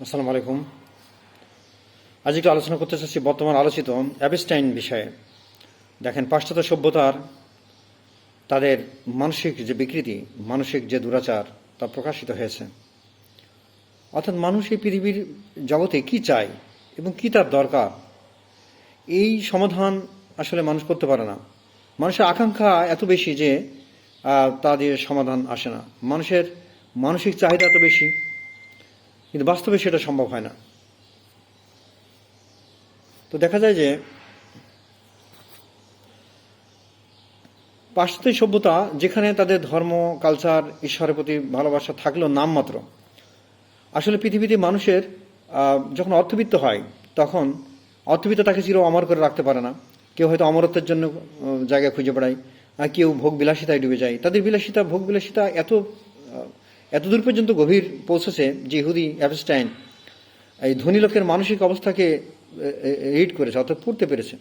আসসালামু আলাইকুম। আজ একটু আলোচনা করতে চাচ্ছি বর্তমান আলোচিত অ্যাবেস্টাইন বিষয়ে। দেখেন পাশ্চাত্য সভ্যতার তাদের মানসিক যে বিকৃতি মানসিক যে দুরাচার তা প্রকাশিত হয়েছে। অর্থাৎ মানুষ এই পৃথিবীর জগতে কি চায় এবং কি তার দরকার এই সমাধান আসলে মানুষ করতে পারে না। মানুষের আকাঙ্ক্ষা এত বেশি যে আহ, তাদের সমাধান আসে না। মানুষের মানসিক চাহিদা এত বেশি। কিন্তু বাস্তবে সেটা সম্ভব হয় না। তো দেখা যায় যে পাশ্চাত্য সভ্যতা যেখানে তাদের ধর্ম কালচার ঈশ্বরের প্রতি ভালোবাসা থাকলেও নামমাত্র আসলে পৃথিবীতে মানুষের যখন অর্থবিত্ত হয়, তখন অর্থবিত্ত তাকে চির অমর করে রাখতে পারে না। কেউ হয়তো অমরত্বের জন্য জায়গা খুঁজে বেড়ায় কেউ ভোগ বিলাসিতায় ডুবে যায়। তাদের বিলাসিতা ভোগ বিলাসিতা এত আহ, এত দূর পর্যন্ত গভীর পৌঁছেছে যে ইহুদি অ্যাপস্টাইন এই ধনী লোকের মানসিক অবস্থাকে রিড করেছে অর্থাৎ পড়তে পেরেছে।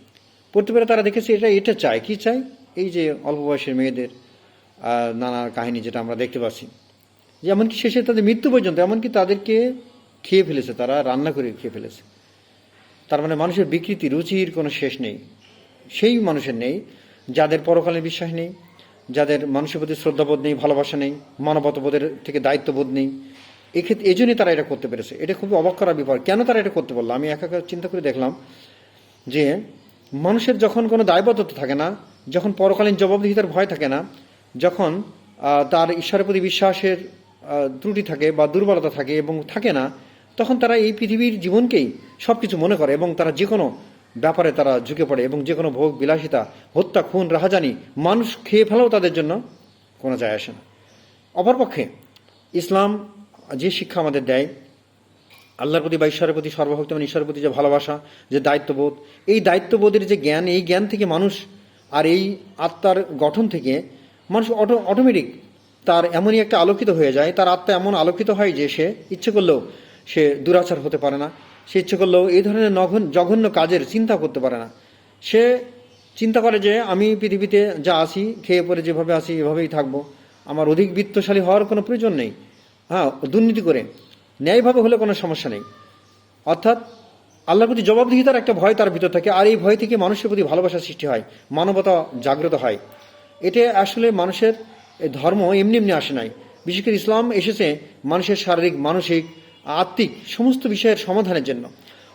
পড়তে পেরে তারা দেখেছে এটা এটা চায়। কি চায়? এই যে অল্প বয়সের মেয়েদের নানা কাহিনী যেটা আমরা দেখতে পাচ্ছি। যে এমনকি শেষে তাদের মৃত্যু পর্যন্ত এমনকি তাদেরকে খেয়ে ফেলেছে তারা রান্না করে খেয়ে ফেলেছে। তার মানে মানুষের বিকৃতি রুচির কোনো শেষ নেই। সেই মানুষের নেই যাদের পরকালে বিশ্বাস নেই যাদের মানুষের প্রতি শ্রদ্ধাবোধ নেই, ভালোবাসা নেই, মানবতাবোধের থেকে দায়িত্ববোধ নেই, এক্ষেত্রে এই জন্যই তারা এটা করতে পেরেছে। এটা খুবই অবাক করার ব্যাপার। কেন তারা এটা করতে পারল আমি একা চিন্তা করে দেখলাম যে, মানুষের যখন কোনো দায়বদ্ধতা থাকে না, যখন পরকালীন জবাবদিহিতার ভয় থাকে না, যখন তার ঈশ্বরের প্রতি বিশ্বাসের ত্রুটি থাকে বা দুর্বলতা থাকে এবং থাকে না, তখন তারা এই পৃথিবীর জীবনকেই সব কিছু মনে করে এবং তারা যে কোনো ব্যাপারে তারা ঝুঁকে পড়ে এবং যে কোনো ভোগ বিলাসিতা, হত্যা, খুন, রাহাজানি, মানুষ খেয়ে ফেলাও তাদের জন্য কোনো যায় আসে না। অপরপক্ষে, ইসলাম যে শিক্ষা আমাদের দেয়, আল্লাহর প্রতি বা ঈশ্বরের প্রতি সর্বভক্তমান ঈশ্বরের প্রতি যে ভালোবাসা, যে দায়িত্ববোধ, এই দায়িত্ববোধের যে জ্ঞান, এই জ্ঞান থেকে মানুষ আর এই আত্মার গঠন থেকে মানুষ অটো অটোমেটিক তার এমনই একটা আলোকিত হয়ে যায়, তার আত্মা এমন আলোকিত হয় যে সে ইচ্ছে করলেও সে দুরাচার হতে পারে না। সে ইচ্ছে করলেও এই ধরনের নগন জঘন্য কাজের চিন্তা করতে পারে না। সে চিন্তা করে যে, আমি পৃথিবীতে যা আসি খেয়ে পরে যেভাবে আসি এভাবেই থাকব। আমার অধিক বিত্তশালী হওয়ার কোনো প্রয়োজন নেই। হ্যাঁ দুর্নীতি করে। ন্যায়ভাবে হলে কোনো সমস্যা নেই। অর্থাৎ আল্লাহর প্রতি জবাবদিহিতার একটা ভয় তার ভিতর থাকে, আর এই ভয় থেকে মানুষের প্রতি ভালোবাসা সৃষ্টি হয়, মানবতা জাগ্রত হয়। এতে আসলে মানুষের ধর্ম এমনি এমনি আসে নাই। বিশেষ করে ইসলাম এসেছে মানুষের শারীরিক, মানসিক আত্মিক, সমস্ত বিষয়ের সমাধানের জন্য।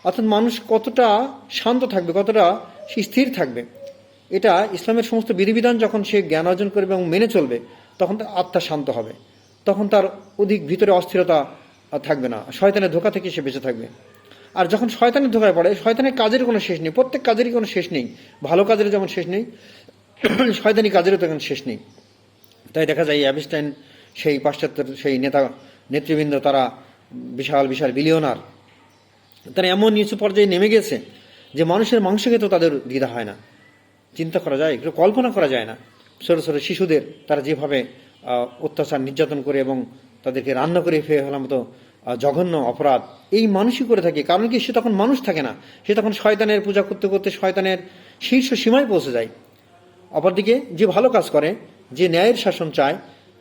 অর্থাৎ মানুষ কতটা শান্ত থাকবে, কতটা সে স্থির থাকবে, এটা ইসলামের সমস্ত বিধিবিধান যখন সে জ্ঞান অর্জন করবে এবং মেনে চলবে, তখন তার আত্মা শান্ত হবে। তখন তার অধিক ভিতরে অস্থিরতা থাকবে না। শয়তানের ধোকা থেকে সে বেঁচে থাকবে। আর যখন শয়তানের ধোকায় পড়ে, শয়তানের কাজের কোনো শেষ নেই, প্রত্যেক কাজেরই কোনো শেষ নেই। ভালো কাজের যেমন শেষ নেই, শয়তানি কাজেরও তেমন শেষ নেই। তাই দেখা যায় অ্যাবিস্টাইন সেই পাশ্চাত্যের সেই নেতা, নেতৃবৃন্দ, তারা বিশাল বিশাল বিলিয়নার তারা এমন নিচু পর্যায়ে নেমে গেছে যে মানুষের মাংস খেতেও তাদের দ্বিধা হয় না। চিন্তা করা যায়, একটু কল্পনা করা যায় না। ছোট ছোট শিশুদের তারা যেভাবে অত্যাচার, নির্যাতন করে এবং তাদেরকে রান্না করে ফেলে ফেলার মতো জঘন্য অপরাধ, এই মানুষই করে থাকে। কারণ কি, সে তখন মানুষ থাকে না। সে তখন শয়তানের পূজা করতে করতে শয়তানের শীর্ষ সীমায় পৌঁছে যায়। অপরদিকে, যে ভালো কাজ করে, যে ন্যায়ের শাসন চায়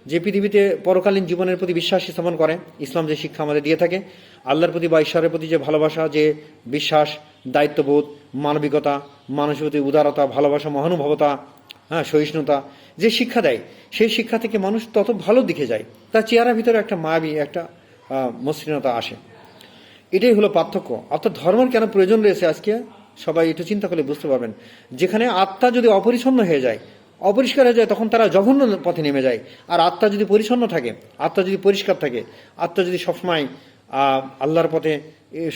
যে পৃথিবীতে পরকালীন জীবনের প্রতি বিশ্বাস স্থাপন করে, ইসলাম যে শিক্ষা আমাদের দিয়ে থাকে, আল্লাহর প্রতি বা ঈশ্বরের প্রতি যে ভালোবাসা, যে বিশ্বাস, দায়িত্ববোধ, মানবিকতা, মানুষের প্রতি উদারতা, ভালোবাসা, মহানুভবতা হ্যাঁ সহিষ্ণুতা, যে শিক্ষা দেয়, সেই শিক্ষা থেকে মানুষ তত ভালো দিকে যায়। তার চেহারার ভিতরে একটা মায়াবী, একটা মসৃণতা আসে। এটাই হলো পার্থক্য। অর্থাৎ ধর্মের কেন প্রয়োজন রয়েছে আজকে? সবাই একটু চিন্তা করলে বুঝতে পারবেন। যেখানে আত্মা যদি অপরিচ্ছন্ন হয়ে যায় অপরিষ্কার হয়ে যায়, তখন তারা জঘন্য পথে নেমে যায়। আর আত্মা যদি পরিচ্ছন্ন থাকে, আত্মা যদি পরিষ্কার থাকে, আত্মা যদি সবসময় আল্লাহর পথে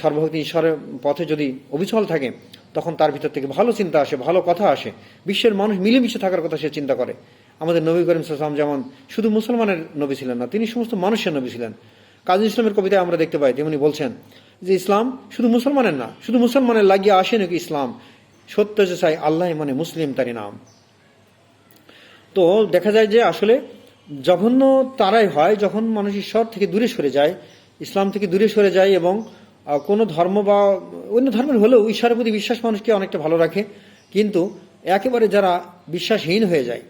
সর্বভক্তি ঈশ্বরের পথে যদি অবিচল থাকে, তখন তার ভিতর থেকে ভালো চিন্তা আসে, ভালো কথা আসে। বিশ্বের মানুষ মিলেমিশে থাকার কথা সে চিন্তা করে। আমাদের নবী করিম সাল্লাম যেমন শুধু মুসলমানের নবী ছিলেন না, তিনি সমস্ত মানুষের নবী ছিলেন। কাজী ইসলামের কবিতায় আমরা দেখতে পাই, তেমনি বলছেন যে ইসলাম শুধু মুসলমানের না, শুধু মুসলমানের লাগিয়ে আসে নাকি ইসলাম? সত্য যে চাই আল্লাহ মানে মুসলিম তারি নাম। তো দেখা যায় যে আসলে জঘন্য তারাই হয় যখন মানুষ ঈশ্বর থেকে দূরে সরে যায়, ইসলাম থেকে দূরে সরে যায় এবং কোনো ধর্ম বা অন্য ধর্মের হলেও ঈশ্বরের প্রতি বিশ্বাস মানুষকে অনেকটা ভালো রাখে। কিন্তু একেবারে যারা বিশ্বাসহীন হয়ে যায়,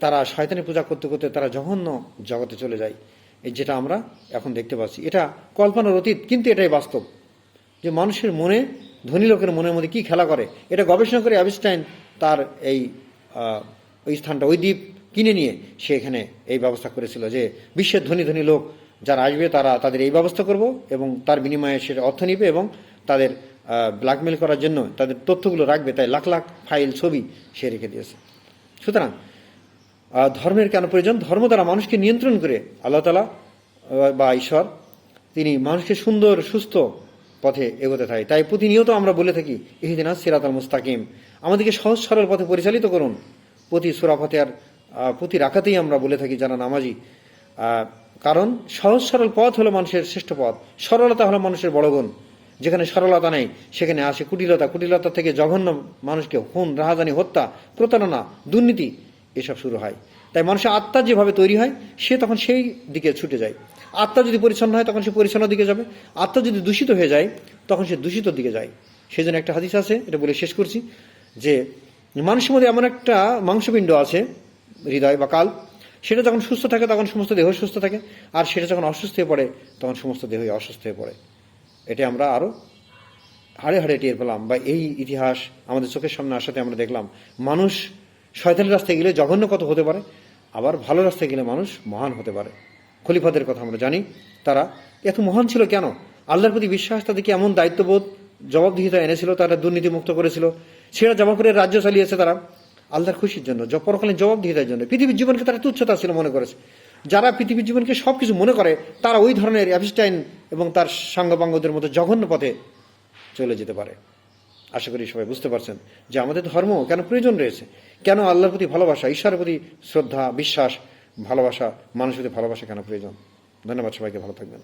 তারা শয়তানি পূজা করতে করতে তারা জঘন্য জগতে চলে যায়। এই যেটা আমরা এখন দেখতে পাচ্ছি। এটা কল্পনার অতীত, কিন্তু এটাই বাস্তব। যে মানুষের মনে, ধনী লোকের মনের মধ্যে কি খেলা করে? এটা গবেষণা করে অ্যাবিস্টাইন তার এই ওই স্থানটা, ওই দ্বীপ কিনে নিয়ে সে এখানে এই ব্যবস্থা করেছিল যে বিশ্বের ধনী ধনী লোক যারা আসবে তারা তাদের এই ব্যবস্থা করব এবং তার বিনিময়ে সে অর্থ নিবে এবং তাদের ব্ল্যাকমেল করার জন্য তাদের তথ্যগুলো রাখবে। তাই লাখ লাখ ফাইল, ছবি সে রেখে দিয়েছে। সুতরাং ধর্মের কেন প্রয়োজন? ধর্ম দ্বারা মানুষকে নিয়ন্ত্রণ করে আল্লাহ তালা বা ঈশ্বর, তিনি মানুষকে সুন্দর, সুস্থ পথে এগোতে থাকে। তাই প্রতিনিয়ত আমরা বলে থাকি ইহিদিনা সিরাত আল মুস্তাকিম। আমাদেরকে সহজ সরল পথে পরিচালিত করুন। প্রতি আর প্রতি রাখাতেই আমরা বলে থাকি যারা নামাজি কারণ সহজ সরল পথ হলো মানুষের শ্রেষ্ঠ পথ। সরলতা হলো মানুষের বড় গুণ। যেখানে সরলতা নেই, সেখানে আসে কুটিলতা। কুটিলতা থেকে জঘন্য মানুষকে খুন, রাহাজানি, হত্যা, প্রতারণা, দুর্নীতি, এসব শুরু হয়। তাই মানুষের আত্মা যেভাবে তৈরি হয়, সে তখন সেই দিকে ছুটে যায়। আত্মা যদি পরিচ্ছন্ন হয়, তখন সে পরিচ্ছন্ন দিকে যাবে। আত্মা যদি দূষিত হয়ে যায়, তখন সে দূষিত দিকে যায়। সেই জন্য একটা হাদিস আছে, এটা বলে শেষ করছি, যে মানুষের মধ্যে এমন একটা মাংসপিণ্ড আছে, হৃদয় বা কাল, সেটা যখন সুস্থ থাকে তখন সমস্ত দেহ সুস্থ থাকে, আর সেটা যখন অসুস্থ হয়ে পড়ে তখন সমস্ত দেহই অসুস্থ হয়ে পড়ে। এটা আমরা আরও হাড়ে হাড়ে টের পেলাম, বা এই ইতিহাস আমাদের চোখের সামনে আসাতে আমরা দেখলাম, মানুষ শয়তানের রাস্তায় গেলে জঘন্য কত হতে পারে, আবার ভালো রাস্তায় গেলে মানুষ মহান হতে পারে। খলিফাদের কথা আমরা জানি, তারা এত মহান ছিল কেন? আল্লাহর প্রতি বিশ্বাস তাদেরকে এমন দায়িত্ববোধ জবাবদিহিতা এনেছিল, তারা দুর্নীতিমুক্ত করেছিল। সেরা জমা করে রাজ্য চালিয়েছে তারা আল্লাহর খুশির জন্য পরকালীন জবাবদিহিতার জন্য। পৃথিবীর জীবনকে তারা তুচ্ছতা ছিল মনে করেছে। যারা পৃথিবীর জীবনকে সব কিছু মনে করে, তারা ওই ধরনের অ্যাপিস্টাইন এবং তার সাঙ্গপাঙ্গদের মতো জঘন্য পথে চলে যেতে পারে। আশা করি সবাই বুঝতে পারছেন যে আমাদের ধর্ম কেন প্রয়োজন রয়েছে? কেন আল্লাহর প্রতি ভালোবাসা, ঈশ্বরের প্রতি শ্রদ্ধা, বিশ্বাস, ভালোবাসা, মানুষের প্রতি ভালোবাসা কেন প্রয়োজন? ধন্যবাদ সবাইকে, ভালো থাকবেন।